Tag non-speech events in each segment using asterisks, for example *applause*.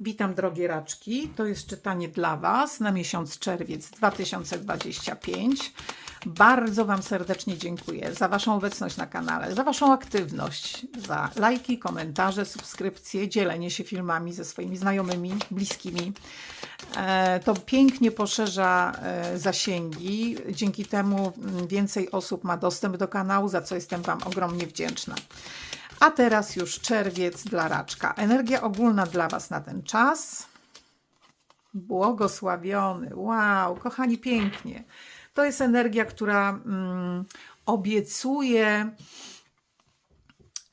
Witam drogie raczki. To jest czytanie dla Was na miesiąc czerwiec 2025. Bardzo Wam serdecznie dziękuję za Waszą obecność na kanale, za Waszą aktywność, za lajki, komentarze, subskrypcje, dzielenie się filmami ze swoimi znajomymi, bliskimi. E, To pięknie poszerza e, zasięgi. Dzięki temu mm, więcej osób ma dostęp do kanału, za co jestem Wam ogromnie wdzięczna. A teraz już czerwiec dla raczka. Energia ogólna dla Was na ten czas. Błogosławiony. Wow, kochani, pięknie. To jest energia, która mm, obiecuje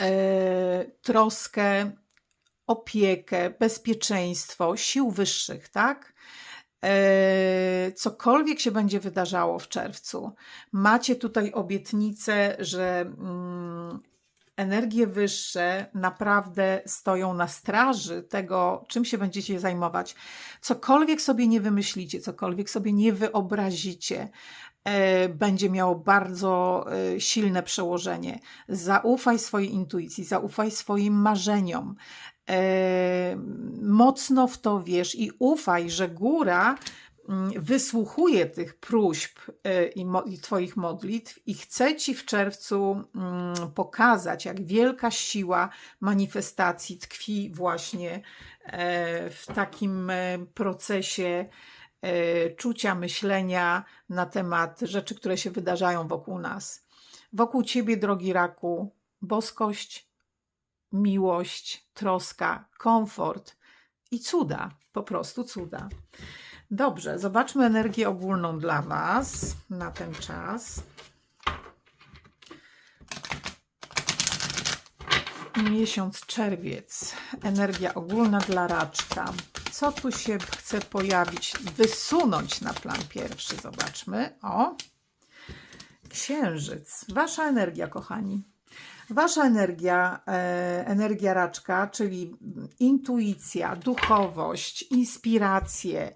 e, troskę, opiekę, bezpieczeństwo, sił wyższych, tak? E, cokolwiek się będzie wydarzało w czerwcu, macie tutaj obietnicę, że mm, energie wyższe naprawdę stoją na straży tego, czym się będziecie zajmować. Cokolwiek sobie nie wymyślicie, cokolwiek sobie nie wyobrazicie, e, będzie miało bardzo e, silne przełożenie. Zaufaj swojej intuicji, zaufaj swoim marzeniom. E, Mocno w to wierz i ufaj, że góra wysłuchuje tych próśb e, i, mo- i Twoich modlitw i chce Ci w czerwcu mm, pokazać, jak wielka siła manifestacji tkwi właśnie e, w takim e, procesie czucia, myślenia na temat rzeczy, które się wydarzają wokół nas. Wokół Ciebie, drogi raku, boskość, miłość, troska, komfort i cuda, po prostu cuda. Dobrze, zobaczmy energię ogólną dla Was na ten czas. Miesiąc czerwiec. Energia ogólna dla raczka. Co tu się chce pojawić? Wysunąć na plan pierwszy. Zobaczmy. O. Księżyc. Wasza energia, kochani. Wasza energia, e, energia raczka, czyli intuicja, duchowość, inspiracje,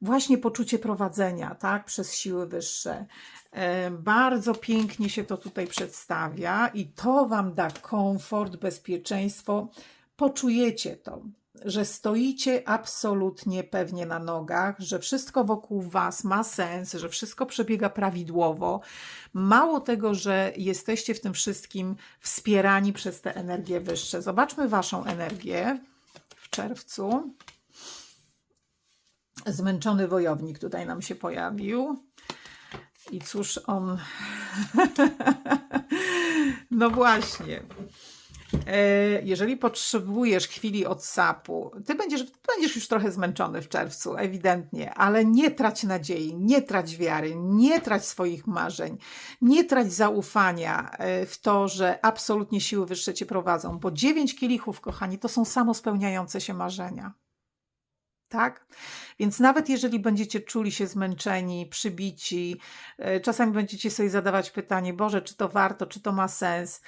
właśnie poczucie prowadzenia, tak, przez siły wyższe. Bardzo pięknie się to tutaj przedstawia i to Wam da komfort, bezpieczeństwo. Poczujecie to, że stoicie absolutnie pewnie na nogach, że wszystko wokół Was ma sens, że wszystko przebiega prawidłowo. Mało tego, że jesteście w tym wszystkim wspierani przez te energie wyższe. Zobaczmy Waszą energię czerwcu. Zmęczony wojownik tutaj nam się pojawił. I cóż on. *laughs* no właśnie. E, Jeżeli potrzebujesz chwili odsapu, ty będziesz, będziesz już trochę zmęczony w czerwcu, ewidentnie, ale nie trać nadziei, nie trać wiary, nie trać swoich marzeń, nie trać zaufania e, w to, że absolutnie siły wyższe cię prowadzą, bo dziewięć kielichów, kochani, to są samospełniające się marzenia. Tak? Więc nawet jeżeli będziecie czuli się zmęczeni, przybici, e, czasami będziecie sobie zadawać pytanie, Boże, czy to warto, czy to ma sens,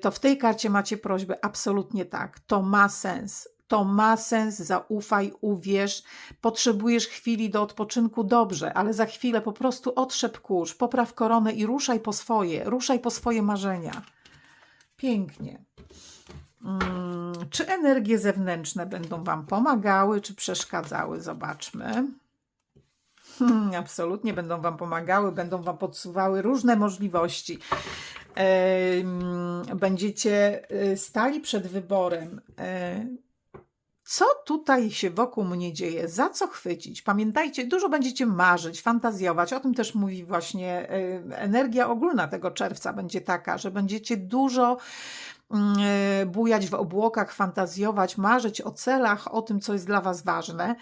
to w tej karcie macie prośbę, absolutnie tak, to ma sens. To ma sens, zaufaj, uwierz. Potrzebujesz chwili do odpoczynku, dobrze, ale za chwilę po prostu otrzep kurz, popraw koronę i ruszaj po swoje, ruszaj po swoje marzenia. Pięknie. Mm, Czy energie zewnętrzne będą Wam pomagały, czy przeszkadzały? Zobaczmy. Hmm, absolutnie będą Wam pomagały, będą Wam podsuwały różne możliwości. Będziecie y, stali przed wyborem. e, Co tutaj się wokół mnie dzieje? Za co chwycić? Pamiętajcie, dużo będziecie marzyć, fantazjować. O tym też mówi właśnie e, energia ogólna tego czerwca będzie taka, że będziecie dużo bujać w obłokach, fantazjować, marzyć o celach, o tym, co jest dla Was ważne.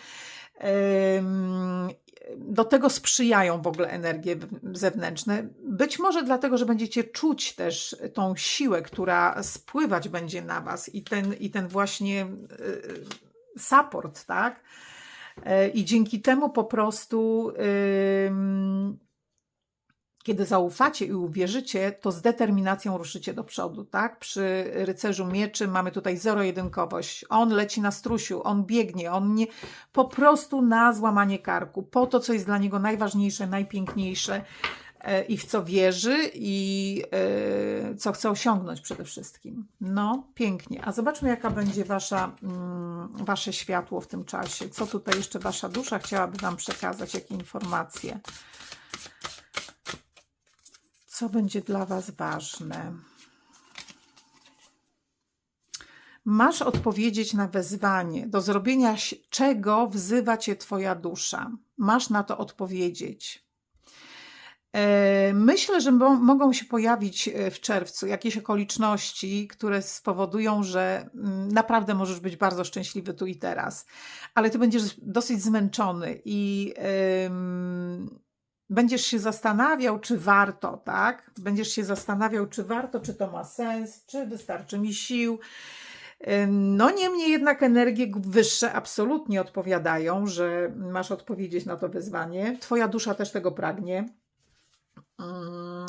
Do tego sprzyjają w ogóle energie zewnętrzne. Być może dlatego, że będziecie czuć też tą siłę, która spływać będzie na Was i ten, i ten właśnie e, support, tak? E, I dzięki temu po prostu, kiedy zaufacie i uwierzycie, to z determinacją ruszycie do przodu, tak? Przy rycerzu mieczy mamy tutaj zero-jedynkowość. On leci na strusiu, on biegnie, on nie, po prostu na złamanie karku, po to, co jest dla niego najważniejsze, najpiękniejsze e, i w co wierzy i e, co chce osiągnąć przede wszystkim. No, pięknie. A zobaczmy, jaka będzie wasza, mm, wasze światło w tym czasie. Co tutaj jeszcze wasza dusza chciałaby wam przekazać, jakie informacje. Co będzie dla was ważne? Masz odpowiedzieć na wezwanie, do zrobienia czego wzywa cię Twoja dusza. Masz na to odpowiedzieć. E, Myślę, że mo- mogą się pojawić e, w czerwcu jakieś okoliczności, które spowodują, że mm, naprawdę możesz być bardzo szczęśliwy tu i teraz, ale ty będziesz dosyć zmęczony i em, będziesz się zastanawiał, czy warto, tak? Będziesz się zastanawiał, czy warto, czy to ma sens, czy wystarczy mi sił. No niemniej jednak energie wyższe absolutnie odpowiadają, że masz odpowiedzieć na to wyzwanie. Twoja dusza też tego pragnie. Mm.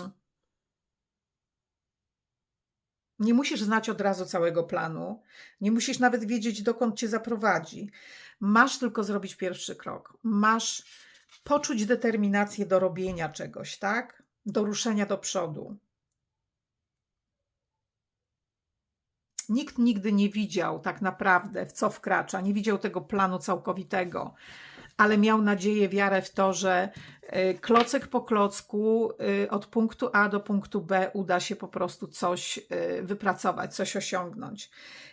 Nie musisz znać od razu całego planu, nie musisz nawet wiedzieć, dokąd cię zaprowadzi. Masz tylko zrobić pierwszy krok. Masz poczuć determinację do robienia czegoś, tak? Do ruszenia do przodu. Nikt nigdy nie widział tak naprawdę, w co wkracza, nie widział tego planu całkowitego, ale miał nadzieję, wiarę w to, że y, klocek po klocku y, od punktu A do punktu B uda się po prostu coś y, wypracować, coś osiągnąć.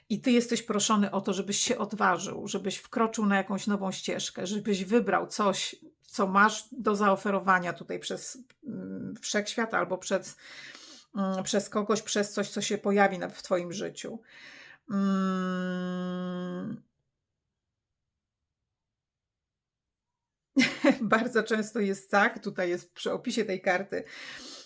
I ty jesteś proszony o to, żebyś się odważył, żebyś wkroczył na jakąś nową ścieżkę, żebyś wybrał coś, co masz do zaoferowania tutaj przez mm, wszechświat albo przez, mm, przez kogoś, przez coś, co się pojawi w Twoim życiu. Mm. *laughs* Bardzo często jest tak, tutaj jest przy opisie tej karty,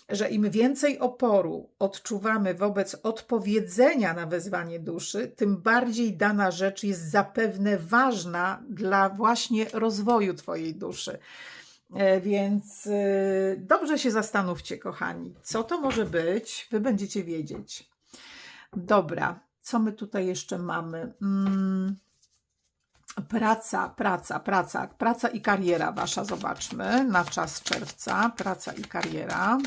że im więcej oporu odczuwamy wobec odpowiedzenia na wezwanie duszy, tym bardziej dana rzecz jest zapewne ważna dla właśnie rozwoju Twojej duszy. E, Więc y, dobrze się zastanówcie, kochani, co to może być, Wy będziecie wiedzieć. Dobra, co my tutaj jeszcze mamy? Mm, praca, praca, praca, praca i kariera Wasza, zobaczmy, na czas czerwca, praca i kariera.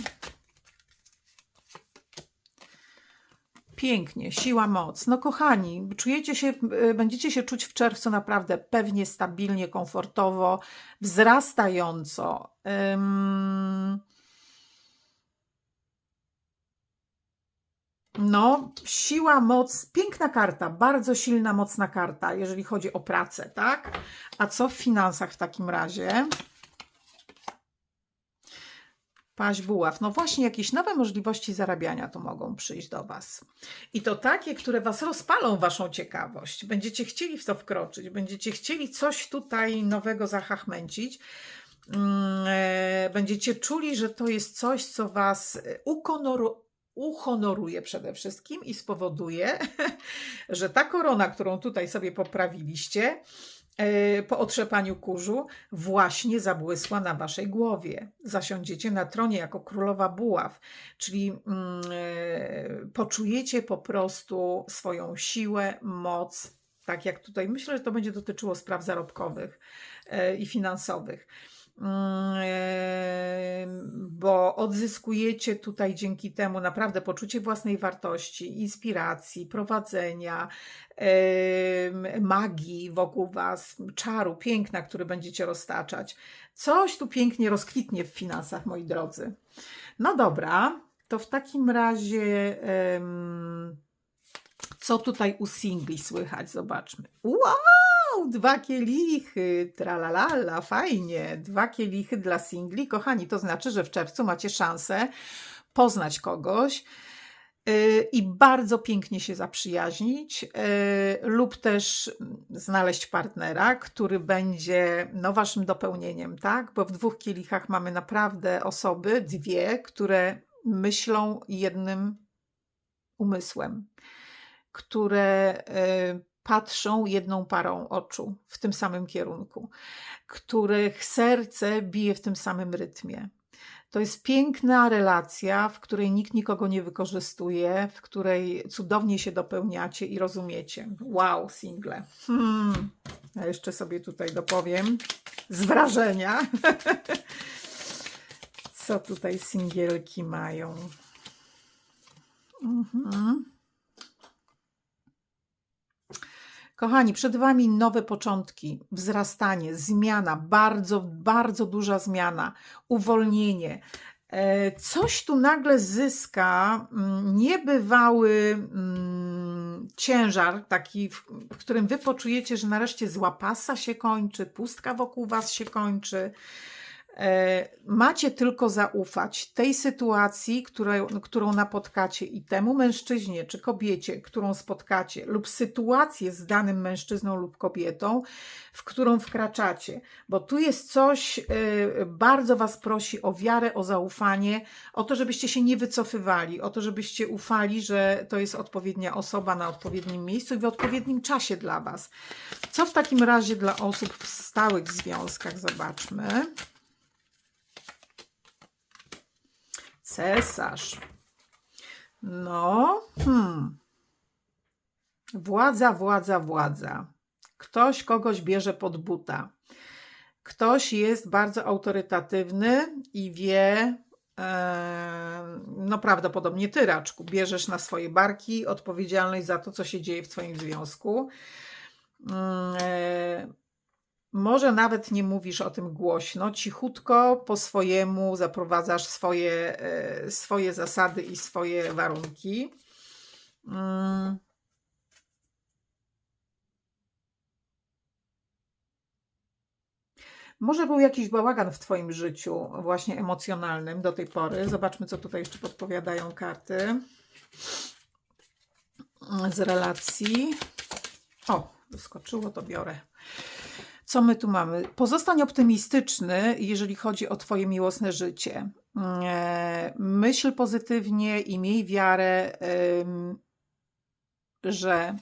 Pięknie, siła, moc. No kochani, czujecie się, y, będziecie się czuć w czerwcu naprawdę pewnie, stabilnie, komfortowo, wzrastająco. Ym... No, siła, moc, piękna karta, bardzo silna, mocna karta, jeżeli chodzi o pracę, tak? A co w finansach w takim razie? Paź buław. No właśnie, jakieś nowe możliwości zarabiania tu mogą przyjść do Was. I to takie, które Was rozpalą Waszą ciekawość. Będziecie chcieli w to wkroczyć, będziecie chcieli coś tutaj nowego zahachmęcić. Mm, e, Będziecie czuli, że to jest coś, co Was ukonoru, uhonoruje przede wszystkim i spowoduje, *laughs* że ta korona, którą tutaj sobie poprawiliście, e, po otrzepaniu kurzu właśnie zabłysła na waszej głowie. Zasiądziecie na tronie jako królowa buław, czyli mm, e, poczujecie po prostu swoją siłę, moc, tak jak tutaj myślę, że to będzie dotyczyło spraw zarobkowych e, i finansowych. Bo odzyskujecie tutaj dzięki temu naprawdę poczucie własnej wartości, inspiracji, prowadzenia, magii wokół Was, czaru, piękna, który będziecie roztaczać. Coś tu pięknie rozkwitnie w finansach, moi drodzy. No dobra, to w takim razie co tutaj u singli słychać? Zobaczmy. Wow, dwa kielichy, tralalala, fajnie. Dwa kielichy dla singli. Kochani, to znaczy, że w czerwcu macie szansę poznać kogoś, y, i bardzo pięknie się zaprzyjaźnić, y, lub też mm, znaleźć partnera, który będzie no, waszym dopełnieniem, tak? Bo w dwóch kielichach mamy naprawdę osoby, dwie, które myślą jednym umysłem, które y, patrzą jedną parą oczu w tym samym kierunku, których serce bije w tym samym rytmie. To jest piękna relacja, w której nikt nikogo nie wykorzystuje, w której cudownie się dopełniacie i rozumiecie. Wow, single. Hmm. Ja jeszcze sobie tutaj dopowiem z wrażenia. *laughs* Co tutaj singielki mają? Mhm. Kochani, przed Wami nowe początki, wzrastanie, zmiana, bardzo, bardzo duża zmiana, uwolnienie. E, Coś tu nagle zyska mm, niebywały mm, ciężar, taki, w którym Wy poczujecie, że nareszcie zła pasa się kończy, pustka wokół Was się kończy. E, Macie tylko zaufać tej sytuacji, której, którą napotkacie i temu mężczyźnie czy kobiecie, którą spotkacie, lub sytuację z danym mężczyzną lub kobietą, w którą wkraczacie. Bo tu jest coś, e, bardzo Was prosi o wiarę, o zaufanie, o to, żebyście się nie wycofywali, o to, żebyście ufali, że to jest odpowiednia osoba na odpowiednim miejscu i w odpowiednim czasie dla Was. Co w takim razie dla osób w stałych związkach? Zobaczmy. Cesarz. No, hmm. Władza, władza, władza. Ktoś kogoś bierze pod buta. Ktoś jest bardzo autorytatywny i wie, e, no prawdopodobnie ty, Raczku, bierzesz na swoje barki odpowiedzialność za to, co się dzieje w twoim związku. Mm, może nawet nie mówisz o tym głośno, cichutko po swojemu zaprowadzasz swoje, e, swoje zasady i swoje warunki. Mm. Może był jakiś bałagan w Twoim życiu, właśnie emocjonalnym do tej pory. Zobaczmy, co tutaj jeszcze podpowiadają karty z relacji. O, wyskoczyło, to biorę. Co my tu mamy? Pozostań optymistyczny, jeżeli chodzi o Twoje miłosne życie. E, Myśl pozytywnie i miej wiarę, że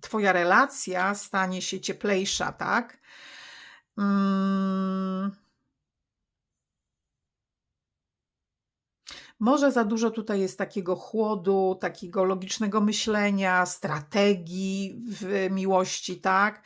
Twoja relacja stanie się cieplejsza, tak? Mm. Może za dużo tutaj jest takiego chłodu, takiego logicznego myślenia, strategii w miłości, tak?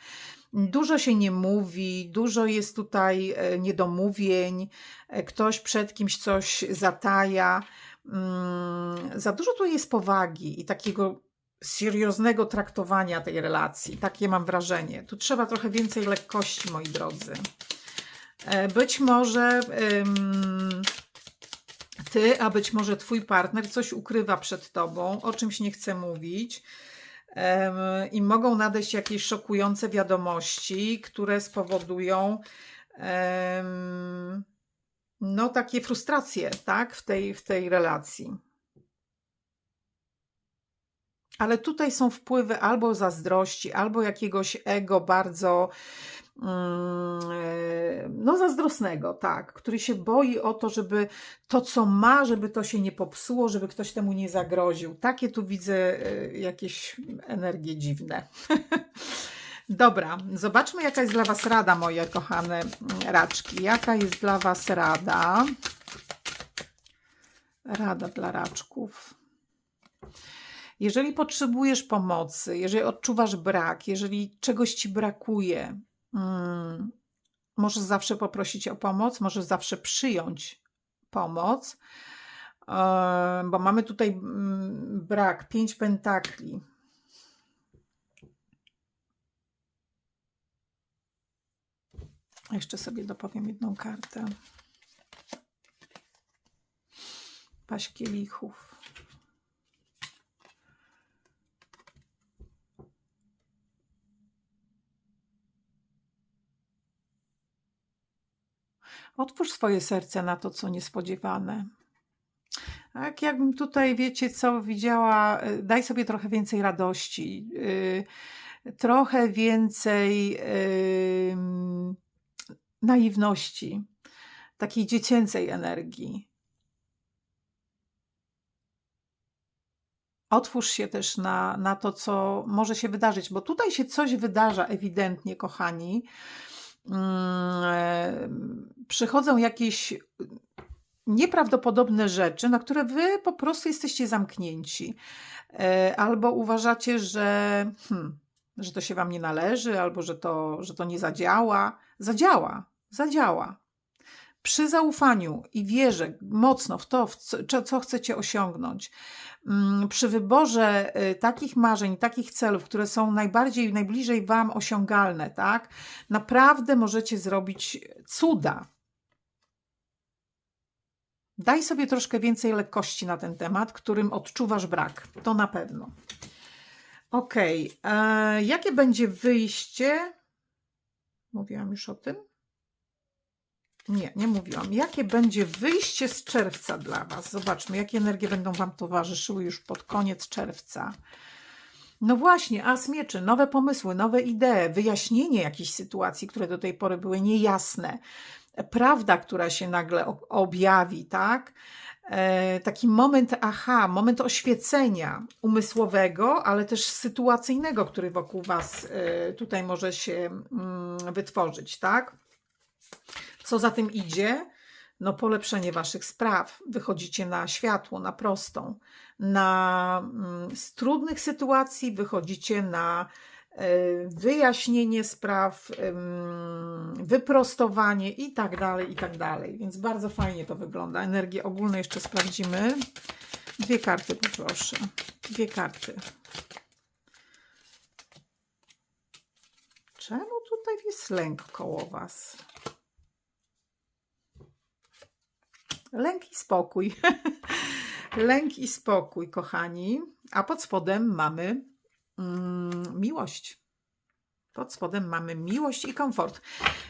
Dużo się nie mówi, dużo jest tutaj e, niedomówień, e, ktoś przed kimś coś zataja. Mm, Za dużo tu jest powagi i takiego serioznego traktowania tej relacji. Takie mam wrażenie. Tu trzeba trochę więcej lekkości, moi drodzy. E, Być może ym, ty, a być może twój partner coś ukrywa przed tobą, o czymś nie chce mówić. I mogą nadejść jakieś szokujące wiadomości, które spowodują no, takie frustracje tak, w, tej, w tej relacji. Ale tutaj są wpływy albo zazdrości, albo jakiegoś ego bardzo no zazdrosnego, tak, który się boi o to, żeby to, co ma, żeby to się nie popsuło, żeby ktoś temu nie zagroził. Takie tu widzę e, jakieś energie dziwne. *laughs* Dobra, zobaczmy, jaka jest dla Was rada, moje kochane mm, raczki. Jaka jest dla Was rada? Rada dla raczków. Jeżeli potrzebujesz pomocy, jeżeli odczuwasz brak, jeżeli czegoś ci brakuje, mm, możesz zawsze poprosić o pomoc, możesz zawsze przyjąć pomoc, e, bo mamy tutaj mm, brak, pięć pentakli. Jeszcze sobie dopowiem jedną kartę. Paść kielichów. Otwórz swoje serce na to, co niespodziewane. Tak, jakbym tutaj, wiecie co, widziała, y, daj sobie trochę więcej radości, yy, trochę więcej yy, naiwności, takiej dziecięcej energii. Otwórz się też na, na to, co może się wydarzyć, bo tutaj się coś wydarza ewidentnie, kochani. Mm, przychodzą jakieś nieprawdopodobne rzeczy, na które wy po prostu jesteście zamknięci. E, Albo uważacie, że, hmm, że to się wam nie należy, albo że to, że to nie zadziała. Zadziała, zadziała. Przy zaufaniu i wierze mocno w to, w co, co chcecie osiągnąć, mm, przy wyborze y, takich marzeń, takich celów, które są najbardziej, najbliżej Wam osiągalne, tak? Naprawdę możecie zrobić cuda. Daj sobie troszkę więcej lekkości na ten temat, którym odczuwasz brak. To na pewno. Okej, e, jakie będzie wyjście? Mówiłam już o tym? Nie, nie mówiłam. Jakie będzie wyjście z czerwca dla Was? Zobaczmy, jakie energie będą Wam towarzyszyły już pod koniec czerwca. No właśnie, as mieczy, nowe pomysły, nowe idee, wyjaśnienie jakichś sytuacji, które do tej pory były niejasne, prawda, która się nagle objawi, tak? E, taki moment aha, moment oświecenia umysłowego, ale też sytuacyjnego, który wokół Was e, tutaj może się mm, wytworzyć, tak? Co za tym idzie? No, polepszenie Waszych spraw. Wychodzicie na światło, na prostą. Na, mm, z trudnych sytuacji wychodzicie na e, wyjaśnienie spraw, wyprostowanie i tak dalej, i tak dalej. Więc bardzo fajnie to wygląda. Energię ogólne jeszcze sprawdzimy. Dwie karty poproszę. Dwie karty. Czemu tutaj jest lęk koło Was? Lęk i spokój. *laughs* Lęk i spokój, kochani. A pod spodem mamy mm, miłość. Pod spodem mamy miłość i komfort.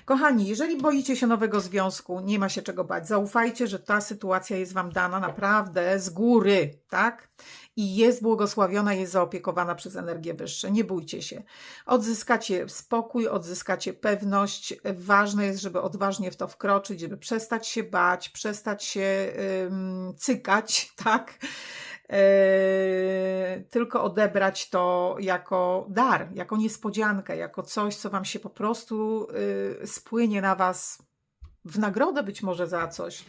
Kochani, jeżeli boicie się nowego związku, nie ma się czego bać. Zaufajcie, że ta sytuacja jest Wam dana naprawdę z góry, tak? I jest błogosławiona, jest zaopiekowana przez energię wyższe. Nie bójcie się. Odzyskacie spokój, odzyskacie pewność. Ważne jest, żeby odważnie w to wkroczyć, żeby przestać się bać, przestać się ym, cykać, *laughs* tak? Yy, tylko odebrać to jako dar, jako niespodziankę, jako coś, co Wam się po prostu yy, spłynie na Was w nagrodę być może za coś.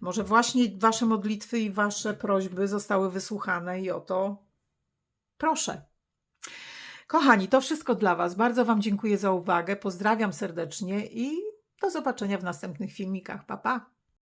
Może właśnie Wasze modlitwy i Wasze prośby zostały wysłuchane i o to proszę. Kochani, to wszystko dla Was. Bardzo Wam dziękuję za uwagę. Pozdrawiam serdecznie i do zobaczenia w następnych filmikach. Pa, pa.